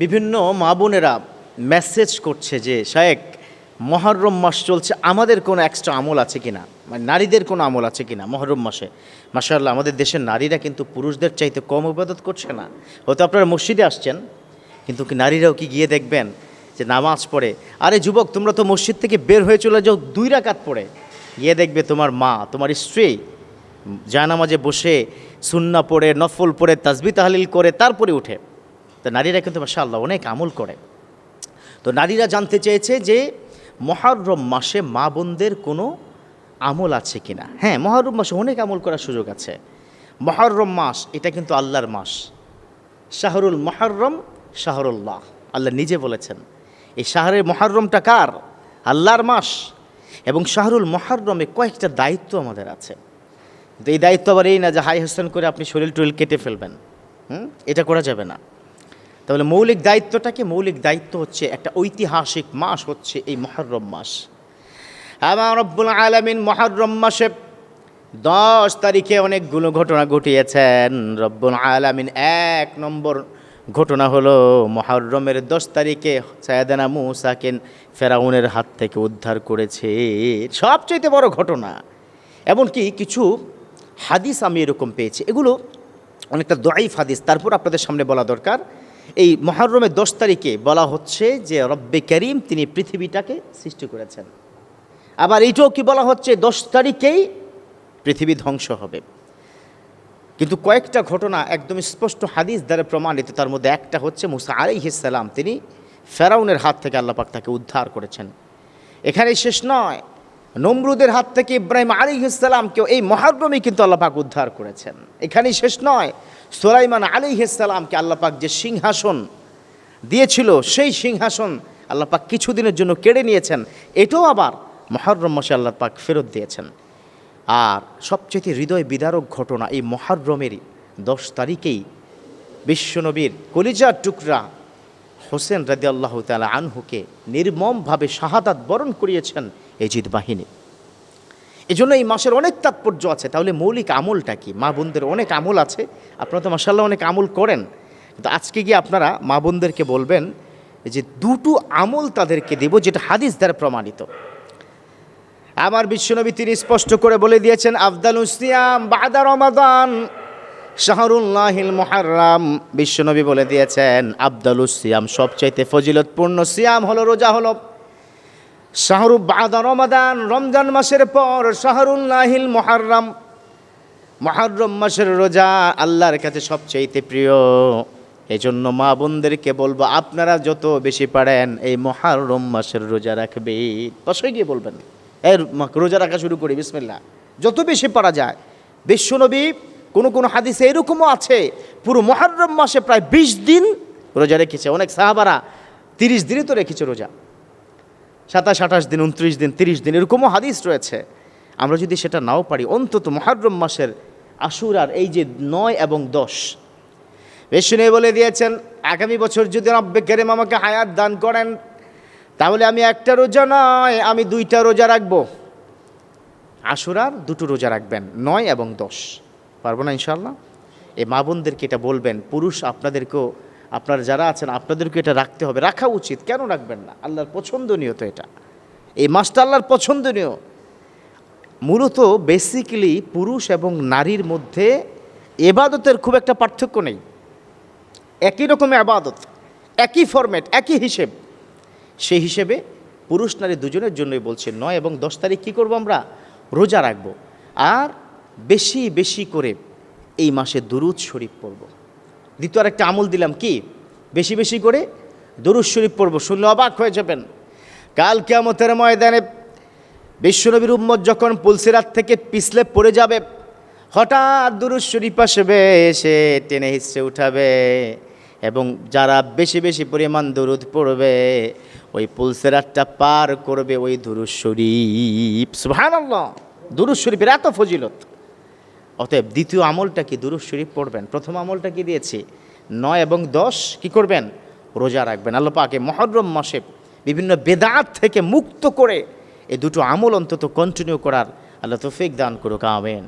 বিভিন্ন মা বোনেরা মেসেজ করছে যে, শায়েক, মহরম মাস চলছে, আমাদের কোনো এক্সট্রা আমল আছে কিনা? মানে নারীদের কোনো আমল আছে কিনা মহরম মাসে? মাসাল্লাহ আমাদের দেশের নারীরা কিন্তু পুরুষদের চাইতে কম ইবাদত করছে না। হয়তো আপনারা মসজিদে আসছেন, কিন্তু কি নারীরাও কি গিয়ে দেখবেন যে নামাজ পড়ে, আরে যুবক, তোমরা তো মসজিদ থেকে বের হয়ে চলে যাও, দুই রাকাত পড়ে। গিয়ে দেখবে তোমার মা, তোমার স্ত্রী জায়নামাজে বসে সুন্না পড়ে, নফল পড়ে তাসবি তাহলিল করে, তারপরে উঠে। তো নারীরা কিন্তু মাশাআল্লাহ অনেক আমল করে। তো নারীরা জানতে চেয়েছে যে মহারম মাসে মা বোনদের কোনো আমল আছে কিনা। হ্যাঁ মহারম মাসে অনেক আমল করার সুযোগ আছে। মহরম মাস, এটা কিন্তু আল্লাহর মাস। শাহরুল মহরম, শাহরুল্লাহ। আল্লাহ নিজে বলেছেন, এই শাহরের মহরমটা কার? আল্লাহর মাস। এবং শাহরুল মহরমে কয়েকটা দায়িত্ব আমাদের আছে। এই দায়িত্ব আবার এই না যে, হাই হাসান করে আপনি শরীর টরিল কেটে ফেলবেন। হুম? এটা করা যাবে না। তাহলে মৌলিক দায়িত্বটা কি মৌলিক দায়িত্ব হচ্ছে একটা ঐতিহাসিক মাস হচ্ছে এই মহরম মাস। আমার রব্বুল আলমিন মহরম মাসে দশ তারিখে অনেকগুলো ঘটনা ঘটিয়েছেন। রব্বুল আলমিন এক নম্বর ঘটনা হলো মহরমের দশ তারিখে সায়দানা মুসাকেন ফেরাউনের হাত থেকে উদ্ধার করেছে। সবচেয়ে বড় ঘটনা। এমনকি কিছু হাদিস আমি এরকম পেয়েছি। এগুলো অনেকটা দয়াইফ হাদিস। তারপর আপনাদের সামনে বলা দরকার এই মহরমের দশ তারিখে বলা হচ্ছে যে রব্বে করিম তিনি পৃথিবীটাকে সৃষ্টি করেছেন। আবার এইটাও কি বলা হচ্ছে? দশ তারিখেই পৃথিবী ধ্বংস হবে। কিন্তু কয়েকটা ঘটনা একদম স্পষ্ট হাদিস দ্বারা প্রমাণিত। তার মধ্যে একটা হচ্ছে মুসা আলাইহিসাল্লাম তিনি ফেরাউনের হাত থেকে আল্লাপাক তাকে উদ্ধার করেছেন। এখানেই শেষ নয়। নমরুদের হাত থেকে ইব্রাহিম আলিহিসাল্লামকেও এই মহারমে কিন্তু আল্লাপাক উদ্ধার করেছেন। এখানেই শেষ নয়, সোলাইমান আলিহিসাল্লামকে আল্লাপাক যে সিংহাসন দিয়েছিল, সেই সিংহাসন আল্লাপাক কিছুদিনের জন্য কেড়ে নিয়েছেন। এটাও আবার মহরম মাসে আল্লাহ পাক ফেরত দিয়েছেন। আর সবচেয়ে হৃদয় বিদারক ঘটনা এই মহরমেরই দশ তারিখেই বিশ্বনবীর কলিজার টুকরা হোসেন রাদি আল্লাহ তালা আনহুকে নির্মমভাবে শাহাদাত বরণ করিয়েছেন এজিদ বাহিনী। এজন্য এই মাসের অনেক তাৎপর্য আছে। তাহলে মৌলিক আমলটা কি? মা বোনদের অনেক আমল আছে। আপনারা তো মাসাল্লাহ অনেক আমল করেন। কিন্তু আজকে গিয়ে আপনারা মা বোনদেরকে বলবেন যে দুটো আমল তাদেরকে দেব যেটা হাদিস দ্বারা প্রমাণিত। আমার বিশ্বনবী তিনি স্পষ্ট করে বলে দিয়েছেন আফদাল উসিয়াম বাদা রমাদান। শাহরুল্লাহিল মোহারাম বিশ্বনবী বলে দিয়েছেন আফদাল সিয়াম, সবচাইতে ফজিলতপূর্ণ সিয়াম হলো রোজা হলো। শাহরু বাদা রমাদান, রমজান মাসের পর শাহরুল্লাহিল মোহারাম মহারম মাসের রোজা আল্লাহর কাছে সবচাইতে প্রিয়। এজন্য মা বোনদেরকে বলব, আপনারা যত বেশি পারেন এই মহারম মাসের রোজা রাখবে। পাশে গিয়ে বলবেন। এর রোজা রাখা শুরু করি বিসমিল্লা যত বেশি পারা যায়, বিশ্বনবী কোনো কোনো হাদিসে এরকমও আছে, পুরো মহারম মাসে প্রায় বিশ দিন রোজা রেখেছে। অনেক সাহাবারা তিরিশ দিনই তো রেখেছে রোজা। সাতাশ, আঠাশ দিন, উনত্রিশ দিন, তিরিশ দিন এরকমও হাদিস রয়েছে। আমরা যদি সেটা নাও পারি, অন্তত মহারম মাসের আশুরার এই যে নয় এবং দশ বিষ্ণু বলে দিয়েছেন, আগামী বছর যদি রব্বে কেরেম আমাকে হায়াত দান করেন, তাহলে আমি একটা রোজা নয়, আমি দুইটা রোজা রাখব। আশুরার দুটো রোজা রাখবেন, নয় এবং দশ। পারব না ইনশাল্লাহ এই মা বোনদেরকে এটা বলবেন, পুরুষ আপনাদেরকেও, আপনারা যারা আছেন আপনাদেরকে এটা রাখতে হবে। রাখা উচিত, কেন রাখবেন না? আল্লাহর পছন্দনীয় তো এটা। এই মাসটা আল্লাহর পছন্দনীয়। মূলত বেসিক্যালি পুরুষ এবং নারীর মধ্যে এবাদতের খুব একটা পার্থক্য নেই। একই রকমের আবাদত, একই ফরম্যাট একই হিসেব। সেই হিসেবে পুরুষ নারী দুজনের জন্যই বলছে নয় এবং দশ তারিখ কী করব আমরা? রোজা রাখব। আর বেশি বেশি করে এই মাসে দুরুদ শরীফ পড়ব। দ্বিতীয় আরেকটা আমল দিলাম কি? বেশি বেশি করে দুরুদ শরীফ পড়ব। শুনলে অবাক হয়ে যাবেন। কাল কেমতের ময়দানে বিশ্বনবীর উম্মত যখন পুলসিরাত থেকে পিছলে পড়ে যাবে, হঠাৎ দুরুদ শরীফ আসবে এসে টেনে হিসে উঠাবে এবং যারা বেশি বেশি পরিমাণ দুরুদ পড়বে, ওই পুলসেরাতটা পার করবে ওই দুরুদ শরীফ। সুবহানাল্লাহ! দুরুদ শরীফের এত ফজিলত। অতএব দ্বিতীয় আমলটা কি? দুরুদ শরীফ পড়বেন। প্রথম আমলটা কি দিয়েছি? নয় এবং দশ কি করবেন? রোজা রাখবেন। আল্লাহ পাকে মহরম মাসে বিভিন্ন বেদাত থেকে মুক্ত করে এই দুটো আমল অন্তত কন্টিনিউ করার আল্লাহ তৌফিক দান করুক, আমেন।